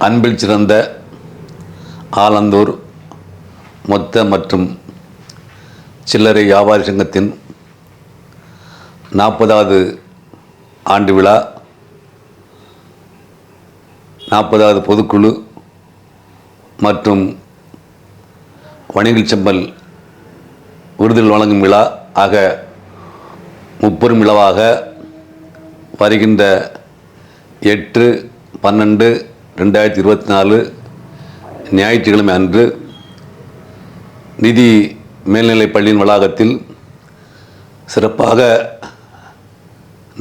அன்பில் சிறந்த ஆலந்தூர் மொத்த மற்றும் சில்லறை வியாபாரி சங்கத்தின் நாற்பதாவது ஆண்டு விழா நாற்பதாவது பொதுக்குழு மற்றும் வணிகச் செம்பல் விருதுகள் வழங்கும் விழா ஆக முப்பெரும் விழாவாக வருகின்ற எட்டு பன்னெண்டு ரெண்டாயிரத்தி இருபத்தி நாலு ஞாயிற்றுக்கிழமை அன்று நிதி மேல்நிலைப் பள்ளியின் வளாகத்தில் சிறப்பாக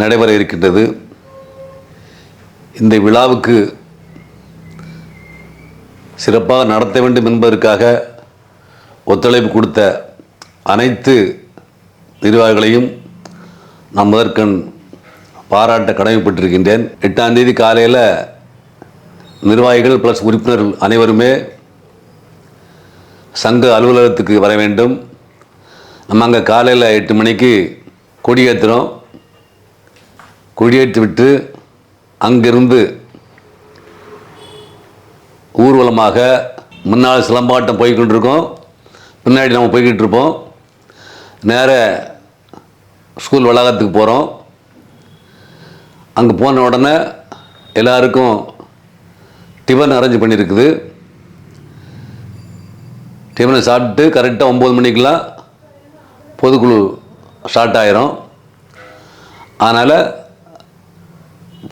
நடைபெற இருக்கின்றது. இந்த விழாவுக்கு சிறப்பாக நடத்த வேண்டும் என்பதற்காக ஒத்துழைப்பு கொடுத்த அனைத்து நிர்வாகிகளையும் நான் முதற்கண் பாராட்ட கடமைப்பட்டிருக்கின்றேன். எட்டாம் தேதி காலையில் நிர்வாகிகள் ப்ளஸ் உறுப்பினர்கள் அனைவருமே சங்க அலுவலகத்துக்கு வர வேண்டும். நம்ம அங்கே காலையில் எட்டு மணிக்கு கொடியேற்றுறோம் கொடியேற்றி விட்டு அங்கிருந்து ஊர்வலமாக முன்னால் சிலம்பாட்டம் போய்கிட்டு இருக்கோம் பின்னாடி நம்ம போய்கிட்டு இருப்போம் நேர ஸ்கூல் வளாகத்துக்கு போகிறோம் அங்கே போன உடனே எல்லாருக்கும் டிஃபன் அரேஞ்ச் பண்ணியிருக்குது டிஃபனை சாப்பிட்டு கரெக்டாக ஒம்பது மணிக்கெலாம் பொதுக்குழு ஸ்டார்ட் ஆயிரும். அதனால்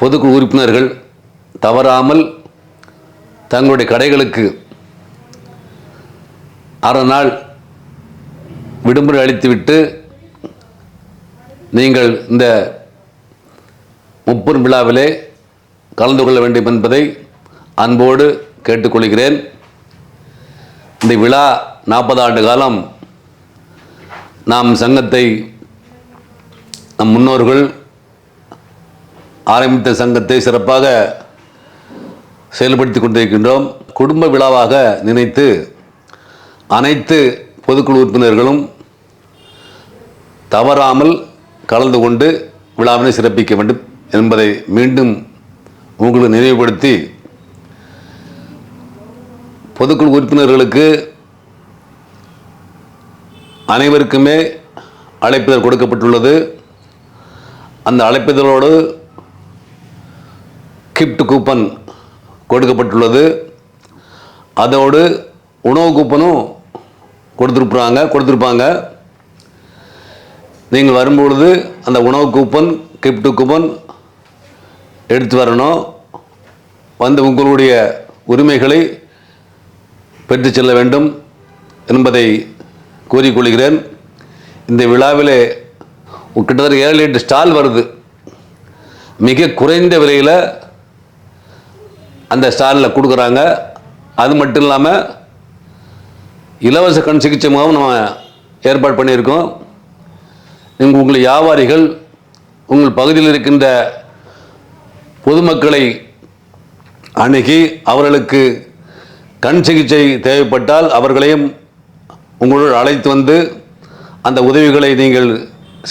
பொதுக்குழு உறுப்பினர்கள் தவறாமல் தங்களுடைய கடைகளுக்கு அரை நாள் விடுமுறை அளித்துவிட்டு நீங்கள் இந்த முப்பெரும் விழாவிலே கலந்து கொள்ள வேண்டும் என்பதை அன்போடு கேட்டுக்கொள்கிறேன். இந்த விழா நாற்பது ஆண்டு காலம் நாம் சங்கத்தை நம் முன்னோர்கள் ஆரம்பித்த சங்கத்தை சிறப்பாக செயல்படுத்தி கொண்டிருக்கின்றோம். குடும்ப விழாவாக நினைத்து அனைத்து பொதுக்குழு உறுப்பினர்களும் தவறாமல் கலந்து கொண்டு விழாவினை சிறப்பிக்க வேண்டும் என்பதை மீண்டும் உங்களுக்கு நினைவுபடுத்தி பொதுக்குழு உறுப்பினர்களுக்கு அனைவருக்குமே அழைப்பிதழ் கொடுக்கப்பட்டுள்ளது. அந்த அழைப்பிதழோடு கிஃப்ட் கூப்பன் கொடுக்கப்பட்டுள்ளது. அதோடு உணவு கூப்பனும் கொடுத்துருப்பாங்க கொடுத்துருப்பாங்க. நீங்கள் வரும்பொழுது அந்த உணவு கூப்பன் கிஃப்ட் கூப்பன் எடுத்து வரணும். வந்து உங்களுடைய உரிமைகளை பெற்று செல்ல வேண்டும் என்பதை கூறிக்கொள்கிறேன். இந்த விழாவிலே கிட்டத்தட்ட ஏழு எட்டு ஸ்டால் வருது. மிக குறைந்த விலையில் அந்த ஸ்டாலில் கொடுக்குறாங்க. அது மட்டும் இல்லாமல் இலவச கண் சிகிச்சை முகாம் நம்ம ஏற்பாடு பண்ணியிருக்கோம். நீங்கள் உங்கள் வியாபாரிகள் உங்கள் பகுதியில் இருக்கின்ற பொதுமக்களை அணுகி அவர்களுக்கு கண் சிகிச்சை தேவைப்பட்டால் அவர்களையும் உங்களுடன் அழைத்து வந்து அந்த உதவிகளை நீங்கள்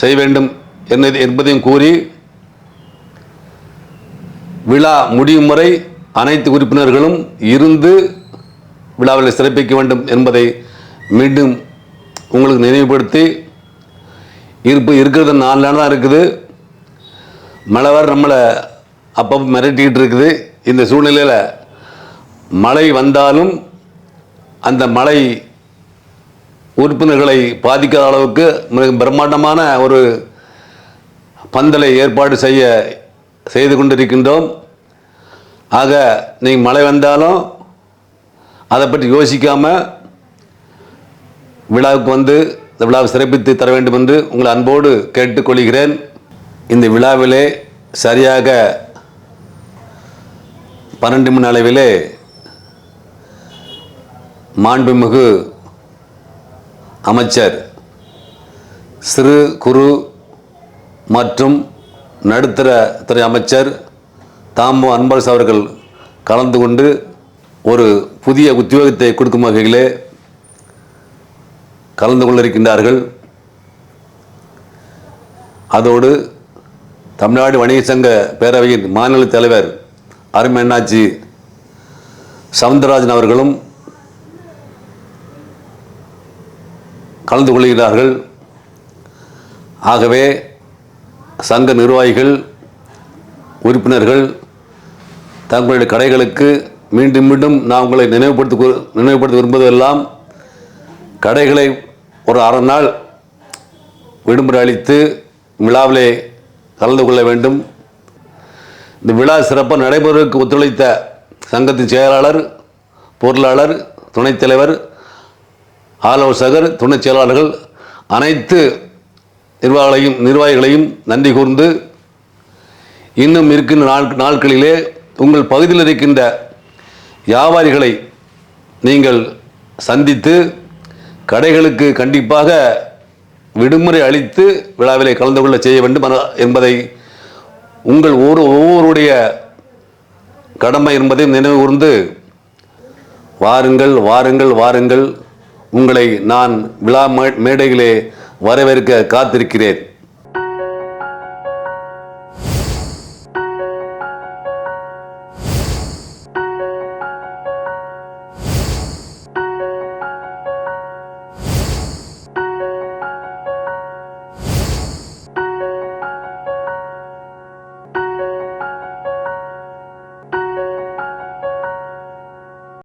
செய்ய வேண்டும் என்னது என்பதையும் கூறி விழா முடியும் வரை அனைத்து உறுப்பினர்களும் இருந்து விழாவில் சிறப்பிக்க வேண்டும் என்பதை மீண்டும் உங்களுக்கு நினைவுபடுத்தி இருப்பு இருக்கிறது நாலு நாள் தான் இருக்குது. மழை வர நம்மளை அப்பப்போ மிரட்டிக்கிட்டு இருக்குது. இந்த சூழ்நிலையில் மழை வந்தாலும் அந்த மழை உறுப்பினர்களை பாதிக்காத அளவுக்கு மிக பிரம்மாண்டமான ஒரு பந்தலை ஏற்பாடு செய்ய செய்து கொண்டிருக்கின்றோம். ஆக நீங்கள் மழை வந்தாலும் அதை பற்றி யோசிக்காமல் விழாவுக்கு வந்து இந்த விழாவை சிறப்பித்து தர வேண்டும் என்று உங்களை அன்போடு கேட்டுக்கொள்கிறேன் இந்த விழாவிலே சரியாக பன்னெண்டு மணி அளவிலே மாண்புமிகு அமைச்சர் சிறு குறு மற்றும் நடுத்தர துறை அமைச்சர் தாமோ அன்பரசு அவர்கள் கலந்து கொண்டு ஒரு புதிய உத்தியோகத்தை கொடுக்கும் வகையிலே கலந்து கொள்ளிருக்கின்றார்கள். அதோடு தமிழ்நாடு வணிக சங்க பேரவையின் மாநில தலைவர் அருமண்ணாச்சி சவுந்தரராஜன் அவர்களும் கலந்து கொள்கிறார்கள். ஆகவே சங்க நிர்வாகிகள் உறுப்பினர்கள் தங்களுடைய கடைகளுக்கு மீண்டும் மீண்டும் நான் உங்களை நினைவுபடுத்த நினைவுபடுத்த விரும்புவதெல்லாம் கடைகளை ஒரு அரை நாள் விடுமுறை அளித்து விழாவிலே கலந்து கொள்ள வேண்டும். இந்த விழா சிறப்பாக நடைபெறுவதற்கு ஒத்துழைத்த சங்கத்தின் செயலாளர் பொருளாளர் துணைத் தலைவர் ஆலோசகர் துணைச் செயலாளர்கள் அனைத்து நிர்வாகிகளையும் நிர்வாகிகளையும் நன்றி கூர்ந்து இன்னும் இருக்கின்ற நாள் நாட்களிலே உங்கள் பகுதியில் இருக்கின்ற வியாபாரிகளை நீங்கள் சந்தித்து கடைகளுக்கு கண்டிப்பாக விடுமுறை அளித்து விழாவிலே கலந்து கொள்ள செய்ய வேண்டும் என்பதை உங்கள் ஒவ்வொரு ஒவ்வொருடைய கடமை என்பதையும் நினைவு கூர்ந்து வாருங்கள் வாருங்கள் வாருங்கள். உங்களை நான் விழா மே- மேடையிலே வரவேற்க காத்திருக்கிறேன்.